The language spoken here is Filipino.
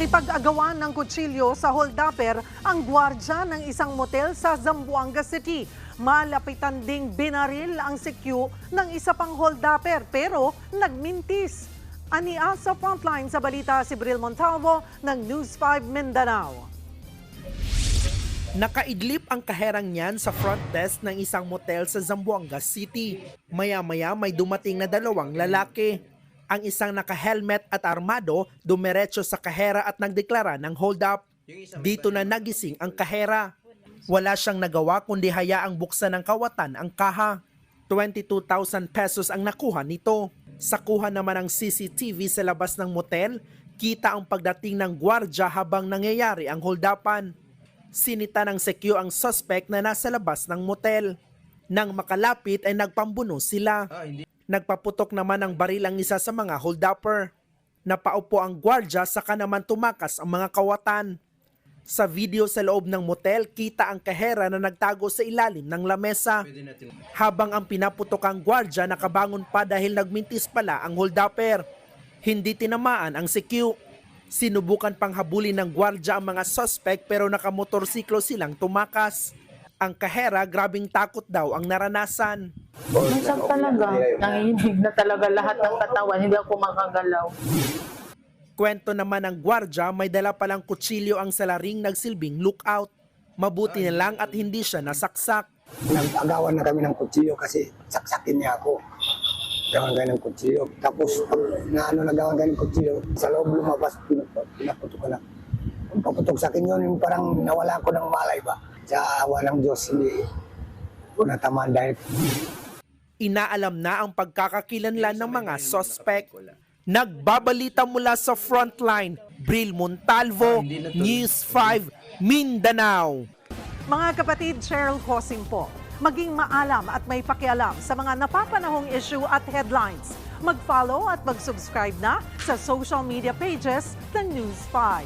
Nakipag-agawan ng kutsilyo sa holdupper ang gwardya ng isang motel sa Zamboanga City. Malapitan ding binaril ang sekyu ng isa pang holdupper pero nagmintis. Ania sa frontline sa balita si Bril Montalvo ng News 5 Mindanao. Nakaidlip ang kaherang niyan sa front desk ng isang motel sa Zamboanga City. Maya-maya may dumating na dalawang lalaki. Ang isang naka-helmet at armado dumiretso sa kahera at nagdeklara ng hold up. Dito na nagising ang kahera. Wala siyang nagawa kundi hayaang buksan ng kawatan ang kaha. 22,000 pesos ang nakuha nito. Sa kuha naman ng CCTV sa labas ng motel, kita ang pagdating ng gwardya habang nangyayari ang holdapan. Sinita ng sekyo ang suspect na nasa labas ng motel. Nang makalapit ay nagpambuno sila. Nagpaputok naman ng baril ang isa sa mga holdupper. Napaupo ang gwardya saka naman tumakas ang mga kawatan. Sa video sa loob ng motel, kita ang kahera na nagtago sa ilalim ng lamesa. Habang ang pinaputok ang gwardya, nakabangon pa dahil nagmintis pala ang holdupper. Hindi tinamaan ang sekyu. Sinubukan pang habulin ng gwardya ang mga suspect pero nakamotorsiklo silang tumakas. Ang kahera, grabing takot daw ang naranasan. Minsan talaga, nanginginig na talaga lahat ng katawan, hindi ako makagalaw. Kwento naman ng gwardya, may dala palang kutsilyo ang salaring nagsilbing lookout. Mabuti na lang at hindi siya nasaksak. Nag-agawan na kami ng kutsilyo kasi saksakin niya ako. Gawan kayo ng kutsilyo. Tapos, pag na ano, nagawan kayo ng kutsilyo, sa loob lumabas, pinap- pinaputok ko na. Ang paputok sa akin yun, yung parang nawala ko ng malay ba. Sa awa ng Diyos, hindi ko natamaan dahil Inaalam na ang pagkakakilanlan ng mga suspect. Nagbabalita mula sa frontline, Bril Montalvo, News 5, Mindanao. Mga kapatid, Cheryl Cosing po. Maging maalam at may pakialam sa mga napapanahong issue at headlines. Mag-follow at mag-subscribe na sa social media pages ng News 5.